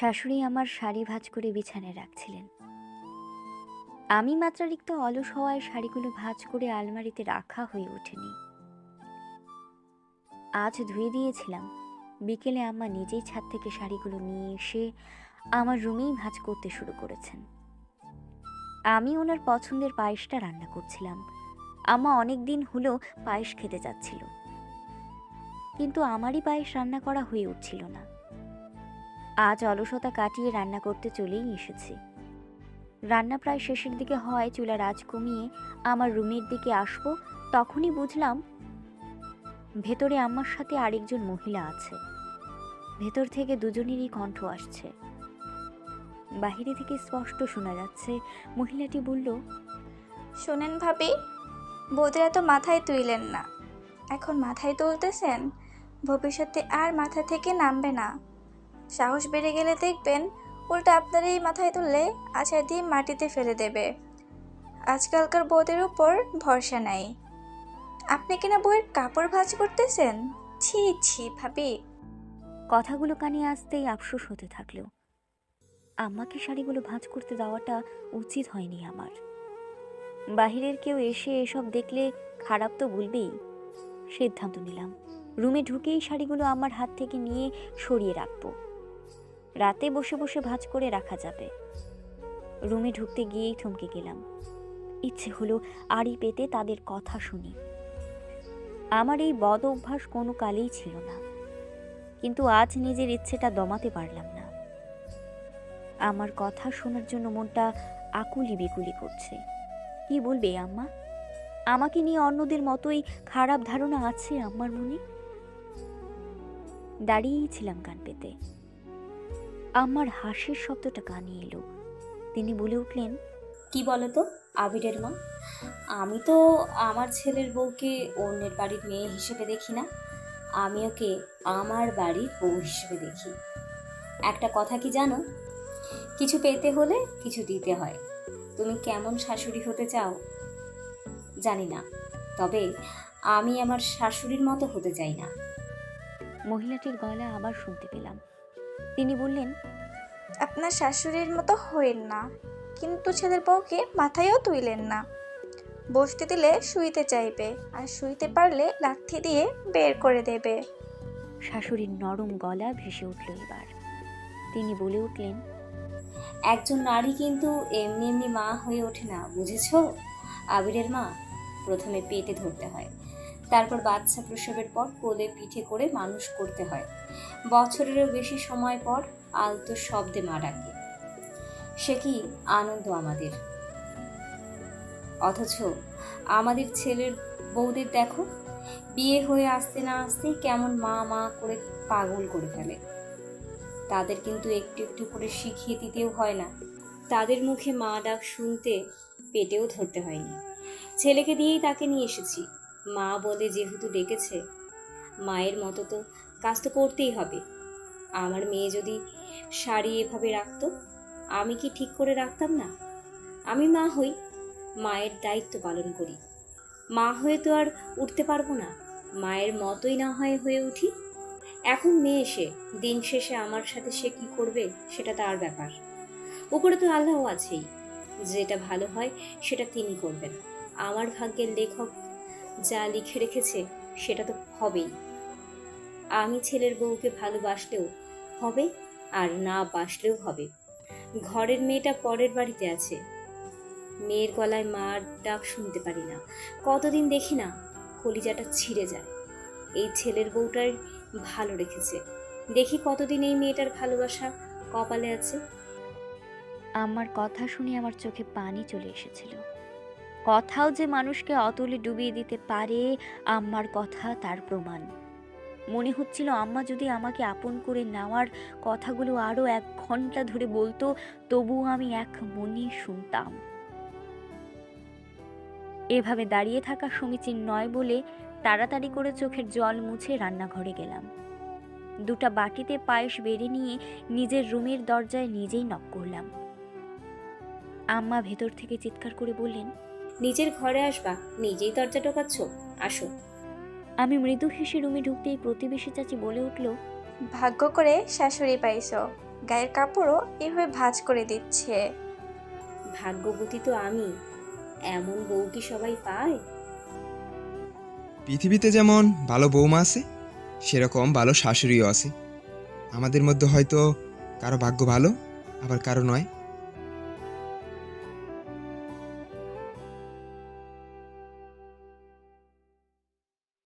শাশুড়ি আমার শাড়ি ভাঁজ করে বিছানায় রাখছিলেন। আমি মাত্রারিক্ত অলস হওয়ায় শাড়িগুলো ভাঁজ করে আলমারিতে রাখা হয়ে ওঠেনি। আজ ধুয়ে দিয়েছিলাম। বিকেলে আম্মা নিজেই ছাদ থেকে শাড়িগুলো নিয়ে এসে আমার রুমেই ভাঁজ করতে শুরু করেছেন। আমি ওনার পছন্দের পায়েসটা রান্না করছিলাম। আম্মা অনেক দিন হলো পায়েস খেতে যাচ্ছিল। কিন্তু আমারই পায়েস রান্না করা হয়ে উঠছিল না। আজ অলসতা কাটিয়ে রান্না করতে চলেই এসেছি। রান্না প্রায় শেষের দিকে হয় চুলার আঁচ কমিয়ে আমার রুমের দিকে আসব, তখনই বুঝলাম ভেতরে আমার সাথে আরেকজন মহিলা আছে। ভেতর থেকে দুজনেরই কণ্ঠ আসছে। বাহিরে থেকে স্পষ্ট শোনা যাচ্ছে, মহিলাটি বলল, শোনেন ভাবি, বৌদের তো মাথায় তুইলেন না। এখন মাথায় তুলতেছেন, ভবিষ্যতে আর মাথা থেকে নামবে না। সাহস বেড়ে গেলে দেখবেন উল্টা আপনার এই মাথায় তুললে আছাড় দিয়ে মাটিতে ফেলে দেবে। আজকালকার বউদের উপর ভরসা নাই। আপনি কিনা বইয়ের কাপড় ভাঁজ করতেছেন? ছি ছি, ভাবি। কথাগুলো কানে আসতেই আফসোস হতে থাকল। আম্মাকে শাড়িগুলো ভাঁজ করতে দেওয়াটা উচিত হয়নি আমার। বাহিরের কেউ এসে এসব দেখলে খারাপ তো বলবেই। সিদ্ধান্ত নিলাম। রুমে ঢুকেই শাড়িগুলো আমার হাত থেকে নিয়ে সরিয়ে রাখব। রাতে বসে বসে ভাঁজ করে রাখা যাবে। রুমে ঢুকতে গিয়েই থমকে গেলাম। ইচ্ছে হলো আড়ি পেতে তাদের কথা শুনি। আমার এই বদ অভ্যাস কোনো কালেই ছিল না। কিন্তু আজ নিজের ইচ্ছেটা দমাতে পারলাম না। আমার কথা শোনার জন্য মনটা আকুলি বিকুলি করছে। কি বলবে আম্মা? আমাকে নিয়ে অন্যদের মতোই খারাপ ধারণা আছে আম্মার মনে? দাঁড়িয়েই ছিলাম কান পেতে। আমার হাসির শব্দটা কানে এলো। তিনি বলে উঠলেন কি বলো তো আবিরের মা? আমি তো আমার ছেলের বউকে অন্যের বাড়ির মেয়ে হিসেবে দেখি না। আমি ওকে আমার বাড়ির বউ হিসেবে দেখি। একটা কথা কি জানো? কিছু পেতে হলে কিছু দিতে হয়। তুমি কেমন শাশুড়ি হতে চাও জানি না। তবে আমি আমার শাশুড়ির মতো হতে চাই না। মহিলাটির গলা আবার শুনতে পেলাম। তিনি বললেন আপনার শাশুড়ির মতো হইন না কিন্তু ছেলের বউকে মাথায়ও তুইলেন না। বসতে দিলে শুইতে চাইবে আর শুইতে পারলে লাথি দিয়ে বের করে দেবে। শাশুড়ির নরম গলা ভেসে উঠল এবার। তিনি বলে উঠলেন একজন নারী কিন্তু এমনি এমনি মা হয়ে ওঠে না বুঝেছ? আবিরের মা প্রথমে পেটে ধরতে হয়। তারপর বাচ্চা প্রসবের পর কোলে পিঠে করে মানুষ করতে হয়। বছরেরও বেশি সময় পর আলতো শব্দে মা ডাকে। সে কি আনন্দ আমাদের? অথচ আমাদের ছেলের বউদের দেখো, বিয়ে হয়ে আসতে না আসতেই কেমন মা মা করে পাগল করে ফেলে। তাদের কিন্তু একটু একটু করে শিখিয়ে দিতেও হয় না। তাদের মুখে মা ডাক শুনতে পেটেও ধরতে হয়নি। ছেলেকে দিয়েই তাকে নিয়ে এসেছি। মা বলে যেহেতু ডেকেছে, মায়ের মতো তো কাজ তো করতেই হবে। আমার মেয়ে যদি শাড়ি এভাবে রাখতো, আমি কি ঠিক করে রাখতাম না? আমি মা হই, মায়ের দায়িত্ব পালন করি। মা হয়ে তো আর উঠতে পারব না, মায়ের মতোই না হয় হয়ে উঠি। এখন মেয়ে এসে দিন শেষে আমার সাথে সে কি করবে, সেটা তার ব্যাপার। উপরে তো আল্লাহ আছেই, যেটা ভালো হয় সেটা তিনি করবেন। আমার ভাগ্যের লেখক যা লিখে রেখেছে, সেটা তো হবেই। আমি ছেলের বউকে ভালোবাসলেও হবে আর না বাসলেও হবে। ঘরের মেয়েটা পরের বাড়িতে আছে। মেয়ের গলায় মার ডাক শুনতে পারি না। কতদিন দেখি না কলিজাটা ছিঁড়ে যায়। এই ছেলের বউটাই ভালো রেখেছে। দেখি কতদিন এই মেয়েটার ভালোবাসা কপালে আছে। আমার কথা শুনে আমার চোখে পানি চলে এসেছিল। কথাও যে মানুষকে অতলে ডুবিয়ে দিতে পারে, আম্মার কথা তার প্রমাণ। মনে হচ্ছিল আম্মা যদি আমাকে আপন করে নেওয়ার কথাগুলো আরও এক ঘণ্টা ধরে বলতো, তবুও আমি এক মনে শুনতাম। এভাবে দাঁড়িয়ে থাকা সমীচীন নয় বলে তাড়াতাড়ি করে চোখের জল মুছে রান্নাঘরে গেলাম। দুটা বাটিতে পায়েস বেড়ে নিয়ে নিজের রুমের দরজায় নিজেই নক করলাম। আম্মা ভেতর থেকে চিৎকার করে বললেন নিজের ঘরে আসবা নিজেই দরজা টোকাচ্ছ আসো। আমি মৃদু হেসে রুমে ঢুকতেই প্রতিবেশী চাচি বলে উঠল ভাগ্য করে শাশুড়ি পাইছো গায়ের কাপড়ও এভাবে ভাঁজ করে দিচ্ছে। ভাগ্যবতী তো আমি এমন বউ কি সবাই পায়? পৃথিবীতে যেমন ভালো বৌমা আছে সেরকম ভালো শাশুড়িও আছে। আমাদের মধ্যে হয়তো কারও ভাগ্য ভালো আবার কারও নয়।